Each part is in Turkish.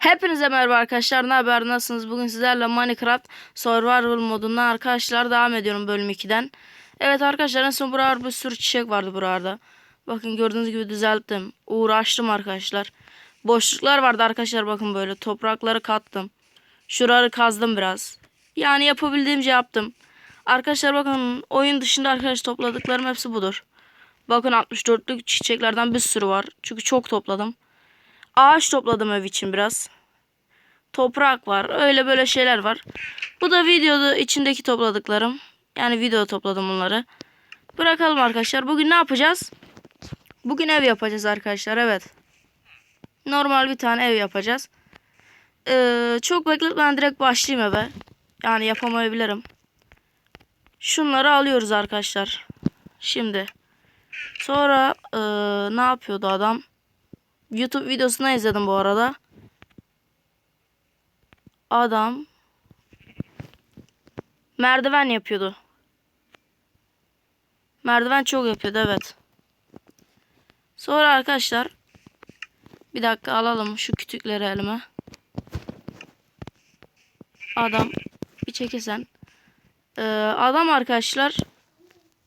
Hepinize merhaba arkadaşlar. Ne haber? Nasılsınız? Bugün sizlerle Minecraft Survival modundan arkadaşlar devam ediyorum bölüm 2'den. Evet arkadaşlar en son buralarda bir sürü çiçek vardı buralarda. Bakın gördüğünüz gibi düzelttim. Uğraştım arkadaşlar. Boşluklar vardı arkadaşlar bakın böyle. Toprakları kattım. Şuraları kazdım biraz. Yani yapabildiğimce yaptım. Arkadaşlar bakın oyun dışında arkadaş topladıklarım hepsi budur. Bakın 64'lük çiçeklerden bir sürü var. Çünkü çok topladım. Ağaç topladım ev için biraz. Toprak var. Öyle böyle şeyler var. Bu da videoda içindeki topladıklarım. Yani video topladım bunları. Bırakalım arkadaşlar. Bugün ne yapacağız? Bugün ev yapacağız arkadaşlar. Evet. Normal bir tane ev yapacağız. Ee, çok bekletmeden direkt başlayayım eve. Yani yapamayabilirim. Şunları alıyoruz arkadaşlar. Şimdi. Sonra ee, ne yapıyordu adam? YouTube videosuna izledim bu arada. Adam merdiven yapıyordu. Merdiven çok yapıyordu evet. Sonra arkadaşlar bir dakika alalım şu kütükleri elime. Adam bir çekesen. Ee, adam arkadaşlar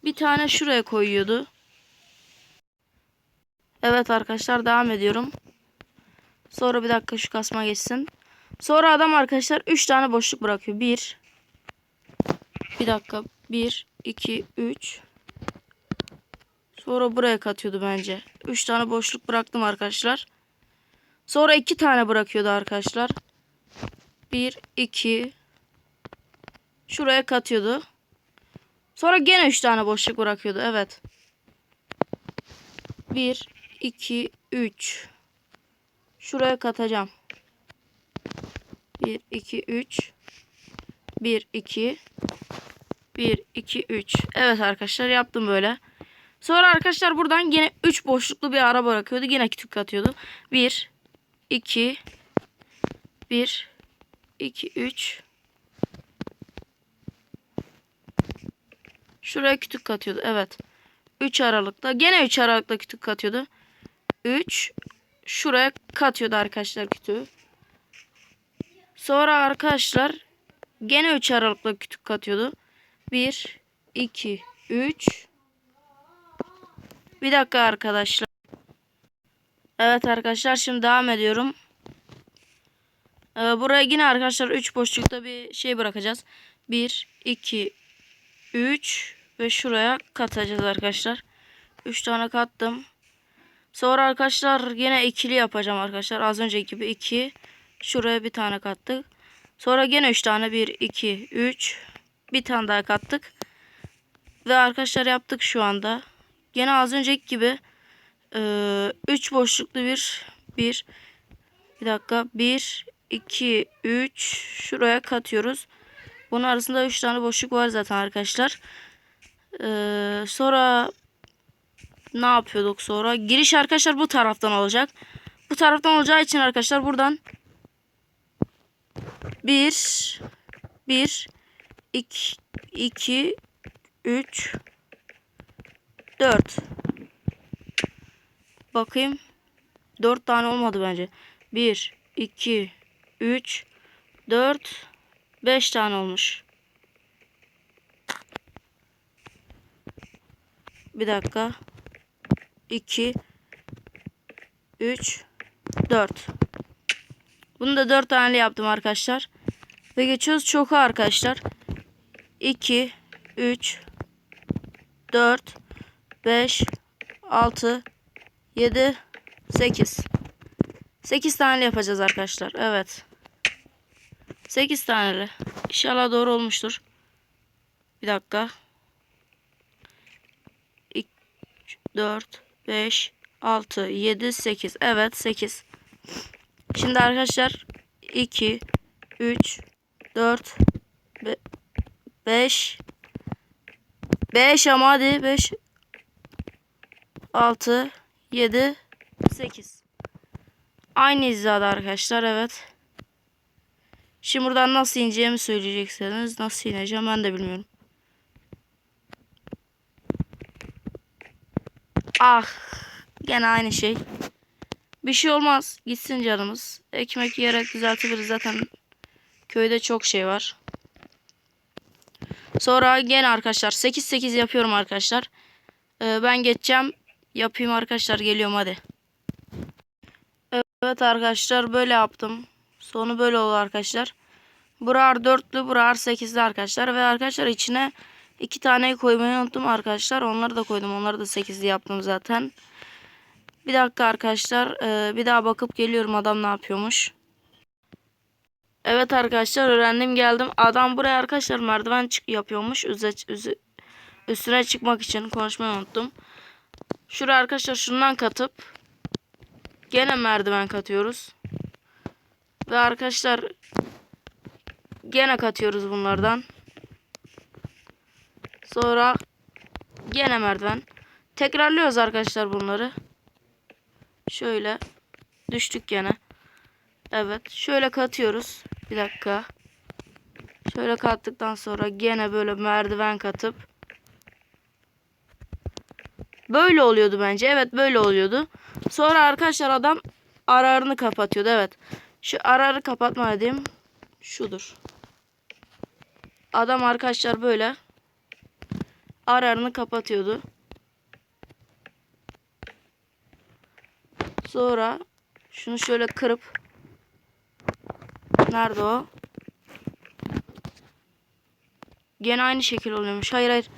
bir tane şuraya koyuyordu. Evet arkadaşlar devam ediyorum. Sonra bir dakika şu kasma geçsin. Sonra adam arkadaşlar 3 tane boşluk bırakıyor. 1 Bir dakika. 1 2 3 Sonra buraya katıyordu bence. 3 tane boşluk bıraktım arkadaşlar. Sonra 2 tane bırakıyordu arkadaşlar. 1 2 Şuraya katıyordu. Sonra gene 3 tane boşluk bırakıyordu. Evet. 1 2 3 Şuraya katacağım. 1 2 3 1 2 1 2 3 Evet arkadaşlar yaptım böyle. Sonra arkadaşlar buradan yine 3 boşluklu bir ara bırakıyordu. Yine kütük katıyordu. 1 2 1 2 3 Şuraya kütük katıyordu. Evet. 3 aralıkta. Gene 3 aralıkta kütük katıyordu. 3 şuraya katıyordu arkadaşlar kütüğü. Sonra arkadaşlar gene 3 aralıkla kütük katıyordu. 1 2 3 Bir dakika arkadaşlar. Evet arkadaşlar şimdi devam ediyorum. Ee, buraya yine arkadaşlar 3 boşlukta bir şey bırakacağız. 1 2 3 ve şuraya katacağız arkadaşlar. 3 tane kattım. Sonra arkadaşlar yine ikili yapacağım arkadaşlar. Az önceki gibi 2. Şuraya bir tane kattık. Sonra yine 3 tane 1 2 3 bir tane daha kattık. Ve arkadaşlar yaptık şu anda. Yine az önceki gibi 3 boşluklu bir 1 bir dakika 1 2 3 şuraya katıyoruz. Bunun arasında 3 tane boşluk var zaten arkadaşlar. Ee, sonra ne yapıyorduk sonra? Giriş arkadaşlar bu taraftan olacak. Bu taraftan olacağı için arkadaşlar buradan 1 1 2 2 3 4 Bakayım. 4 tane olmadı bence. 1 2 3 4 5 tane olmuş. Bir dakika. 2 3 4 Bunu da 4 tane yaptım arkadaşlar. Ve geçiyoruz çoku arkadaşlar. 2 3 4 5 6 7 8 8 tane yapacağız arkadaşlar. Evet. 8 taneli. İnşallah doğru olmuştur. Bir dakika. 2 4 5 6 7 8 evet 8 şimdi arkadaşlar 2 3 4 5 5 ama hadi 5 6 7 8 aynı hizada arkadaşlar evet. Şimdi buradan nasıl ineceğimi söyleyecekseniz nasıl ineceğim ben de bilmiyorum Ah. Gene aynı şey. Bir şey olmaz. Gitsin canımız. Ekmek yiyerek düzeltebiliriz zaten. Köyde çok şey var. Sonra gene arkadaşlar 8-8 yapıyorum arkadaşlar. Ee, ben geçeceğim. Yapayım arkadaşlar. Geliyorum hadi. Evet arkadaşlar böyle yaptım. Sonu böyle oldu arkadaşlar. Burar dörtlü, burar sekizli arkadaşlar. Ve arkadaşlar içine iki tane koymayı unuttum arkadaşlar. Onları da koydum. Onları da sekizli yaptım zaten. Bir dakika arkadaşlar. Ee, bir daha bakıp geliyorum adam ne yapıyormuş. Evet arkadaşlar öğrendim geldim. Adam buraya arkadaşlar merdiven çık yapıyormuş. Üze, üze- üstüne çıkmak için konuşmayı unuttum. Şuraya arkadaşlar şundan katıp gene merdiven katıyoruz. Ve arkadaşlar gene katıyoruz bunlardan. Sonra gene merdiven. Tekrarlıyoruz arkadaşlar bunları. Şöyle düştük gene. Evet. Şöyle katıyoruz. Bir dakika. Şöyle kattıktan sonra gene böyle merdiven katıp böyle oluyordu bence. Evet böyle oluyordu. Sonra arkadaşlar adam ararını kapatıyordu. Evet. Şu ararı kapatma dediğim şudur. Adam arkadaşlar böyle ararını kapatıyordu. Sonra şunu şöyle kırıp Nerede o? Gene aynı şekil oluyormuş. Hayır hayır.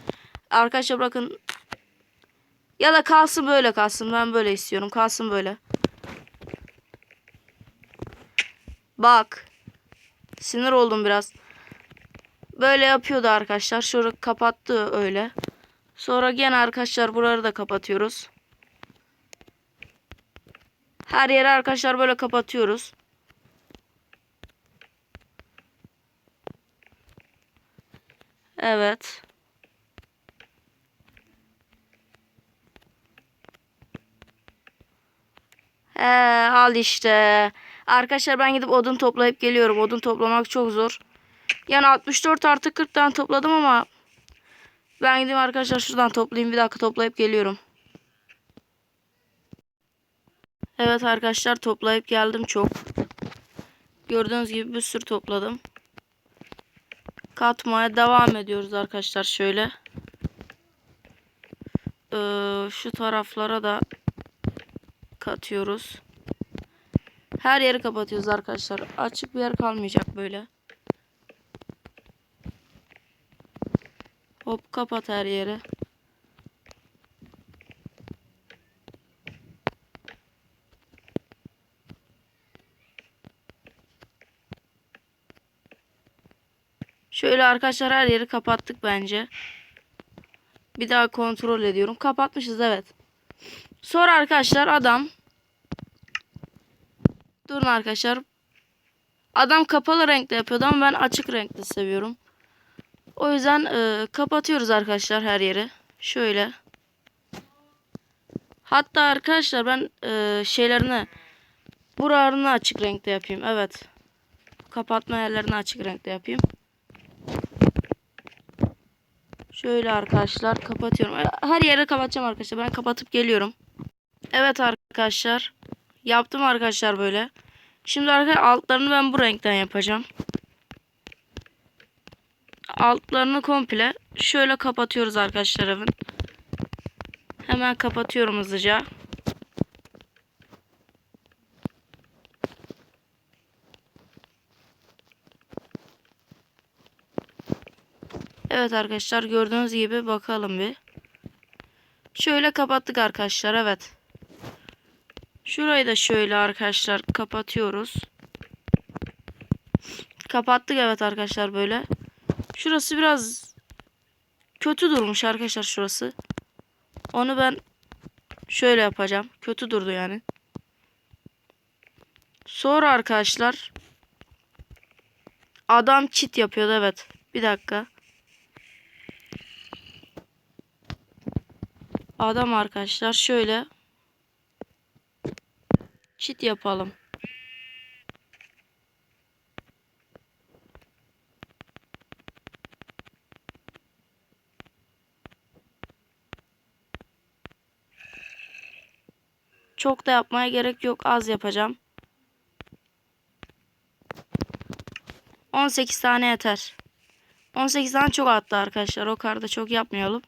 Arkadaşlar bırakın. Ya da kalsın böyle kalsın. Ben böyle istiyorum. Kalsın böyle. Bak. Sinir oldum biraz. Böyle yapıyordu arkadaşlar. Şurayı kapattı öyle. Sonra gene arkadaşlar buraları da kapatıyoruz. Her yeri arkadaşlar böyle kapatıyoruz. Evet. He, al işte. Arkadaşlar ben gidip odun toplayıp geliyorum. Odun toplamak çok zor. Yani 64 artı 40 tane topladım ama ben gideyim arkadaşlar şuradan toplayayım. Bir dakika toplayıp geliyorum. Evet arkadaşlar toplayıp geldim çok. Gördüğünüz gibi bir sürü topladım katmaya devam ediyoruz arkadaşlar şöyle. Ee, şu taraflara da katıyoruz. Her yeri kapatıyoruz arkadaşlar. Açık bir yer kalmayacak böyle. Hop kapat her yeri. Şöyle arkadaşlar her yeri kapattık bence. Bir daha kontrol ediyorum. Kapatmışız evet. Sonra arkadaşlar adam Durun arkadaşlar. Adam kapalı renkte yapıyordu ama ben açık renkte seviyorum. O yüzden e, kapatıyoruz arkadaşlar her yeri. Şöyle. Hatta arkadaşlar ben e, şeylerini buralarını açık renkte yapayım. Evet. Kapatma yerlerini açık renkte yapayım. Şöyle arkadaşlar kapatıyorum. Her yeri kapatacağım arkadaşlar. Ben kapatıp geliyorum. Evet arkadaşlar. Yaptım arkadaşlar böyle. Şimdi arkadaşlar altlarını ben bu renkten yapacağım. Altlarını komple şöyle kapatıyoruz arkadaşlar evin. Hemen kapatıyorum hızlıca. Evet arkadaşlar gördüğünüz gibi bakalım bir. Şöyle kapattık arkadaşlar evet. Şurayı da şöyle arkadaşlar kapatıyoruz. Kapattık evet arkadaşlar böyle. Şurası biraz kötü durmuş arkadaşlar şurası. Onu ben şöyle yapacağım. Kötü durdu yani. Sonra arkadaşlar adam çit yapıyordu evet. Bir dakika. Adam arkadaşlar şöyle çit yapalım. Çok da yapmaya gerek yok. Az yapacağım. 18 tane yeter. 18 tane çok attı arkadaşlar. O kadar da çok yapmayalım.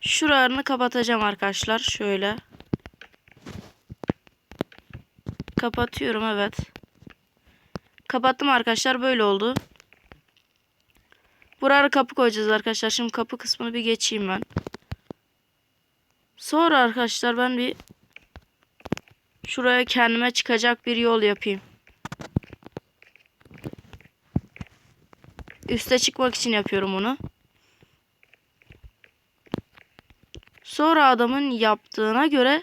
Şuralarını kapatacağım arkadaşlar. Şöyle. Kapatıyorum evet. Kapattım arkadaşlar. Böyle oldu. Buraya kapı koyacağız arkadaşlar. Şimdi kapı kısmını bir geçeyim ben. Sonra arkadaşlar ben bir şuraya kendime çıkacak bir yol yapayım. Üste çıkmak için yapıyorum onu. Sonra adamın yaptığına göre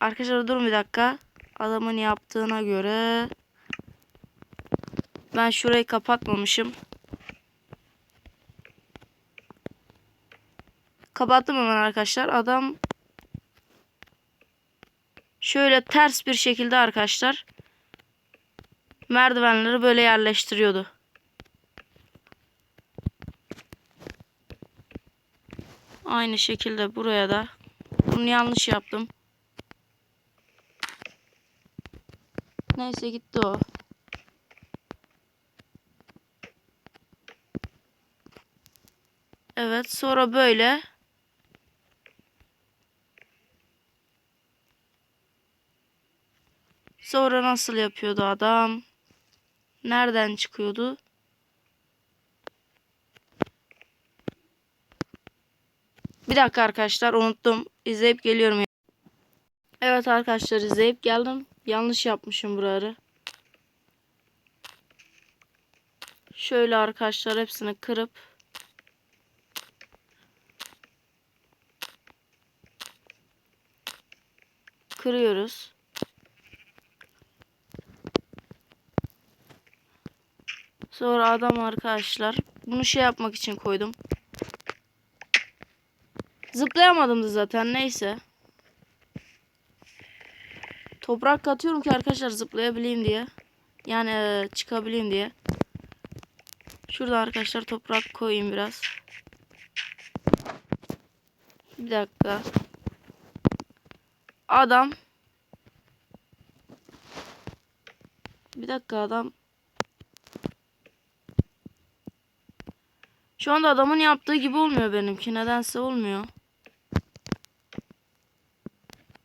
Arkadaşlar durun bir dakika. Adamın yaptığına göre ben şurayı kapatmamışım. Kapattım hemen arkadaşlar. Adam şöyle ters bir şekilde arkadaşlar merdivenleri böyle yerleştiriyordu. Aynı şekilde buraya da bunu yanlış yaptım. Neyse gitti o. Evet sonra böyle Sonra nasıl yapıyordu adam? Nereden çıkıyordu? Bir dakika arkadaşlar unuttum. İzleyip geliyorum. Evet arkadaşlar izleyip geldim. Yanlış yapmışım buraları. Şöyle arkadaşlar hepsini kırıp kırıyoruz. Sonra adam arkadaşlar bunu şey yapmak için koydum. Zıplayamadım da zaten neyse. Toprak katıyorum ki arkadaşlar zıplayabileyim diye. Yani e, çıkabileyim diye. Şurada arkadaşlar toprak koyayım biraz. Bir dakika. Adam. Bir dakika adam. Şu anda adamın yaptığı gibi olmuyor benimki. Nedense olmuyor.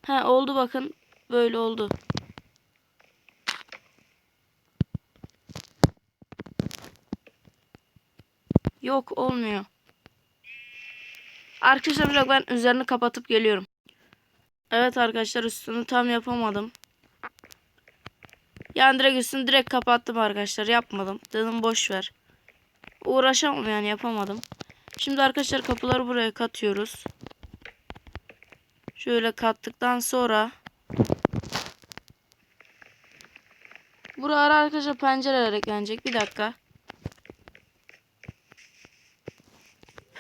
He oldu bakın. Böyle oldu. Yok olmuyor. Arkadaşlar bir dakika ben üzerini kapatıp geliyorum. Evet arkadaşlar üstünü tam yapamadım. Yani direkt üstünü direkt kapattım arkadaşlar. Yapmadım. Dedim boş ver. Uğraşamam yani yapamadım. Şimdi arkadaşlar kapıları buraya katıyoruz. Şöyle kattıktan sonra Buralara arkadaşlar pencereler eklenecek. Bir dakika.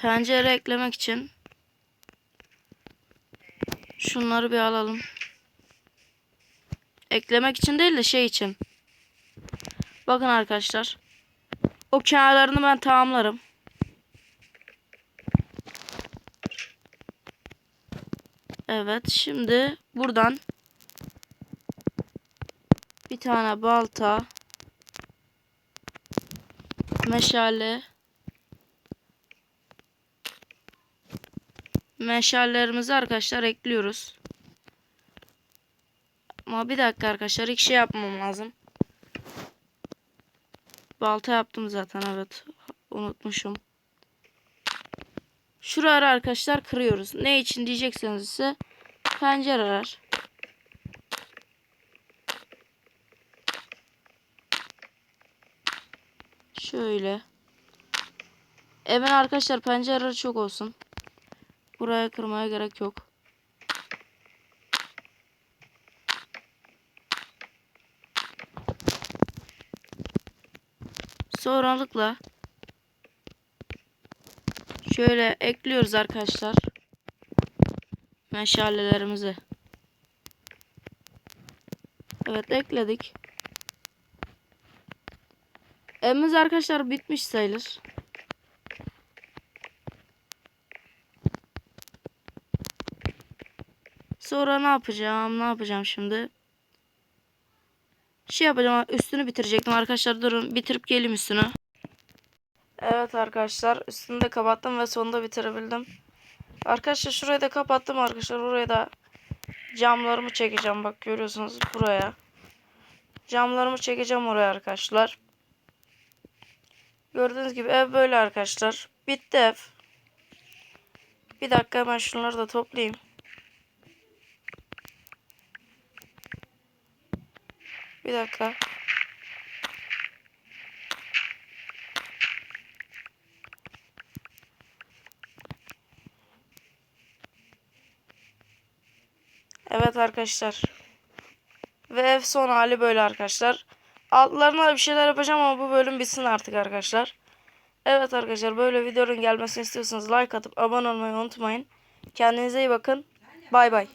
Pencere eklemek için şunları bir alalım. Eklemek için değil de şey için. Bakın arkadaşlar. O kenarlarını ben tamamlarım. Evet şimdi buradan bir tane balta meşale meşallerimizi arkadaşlar ekliyoruz. Ama bir dakika arkadaşlar ilk şey yapmam lazım. Balta yaptım zaten evet. Unutmuşum. Şuraları arkadaşlar kırıyoruz. Ne için diyecekseniz ise pencereler. Şöyle. Evin arkadaşlar pencereleri çok olsun. Buraya kırmaya gerek yok. Sonralıkla şöyle ekliyoruz arkadaşlar. Meşalelerimizi. Evet ekledik. Evimiz arkadaşlar bitmiş sayılır. Sonra ne yapacağım? Ne yapacağım şimdi? Şey yapacağım. Üstünü bitirecektim arkadaşlar. Durun bitirip geleyim üstünü. Evet arkadaşlar. Üstünü de kapattım ve sonunda bitirebildim. Arkadaşlar şurayı da kapattım arkadaşlar. Buraya da camlarımı çekeceğim. Bak görüyorsunuz buraya. Camlarımı çekeceğim oraya arkadaşlar. Gördüğünüz gibi ev böyle arkadaşlar. Bitti ev. Bir dakika hemen şunları da toplayayım. Bir dakika. Evet arkadaşlar. Ve son hali böyle arkadaşlar. Altlarına bir şeyler yapacağım ama bu bölüm bitsin artık arkadaşlar. Evet arkadaşlar böyle videonun gelmesini istiyorsanız like atıp abone olmayı unutmayın. Kendinize iyi bakın. Bay bay.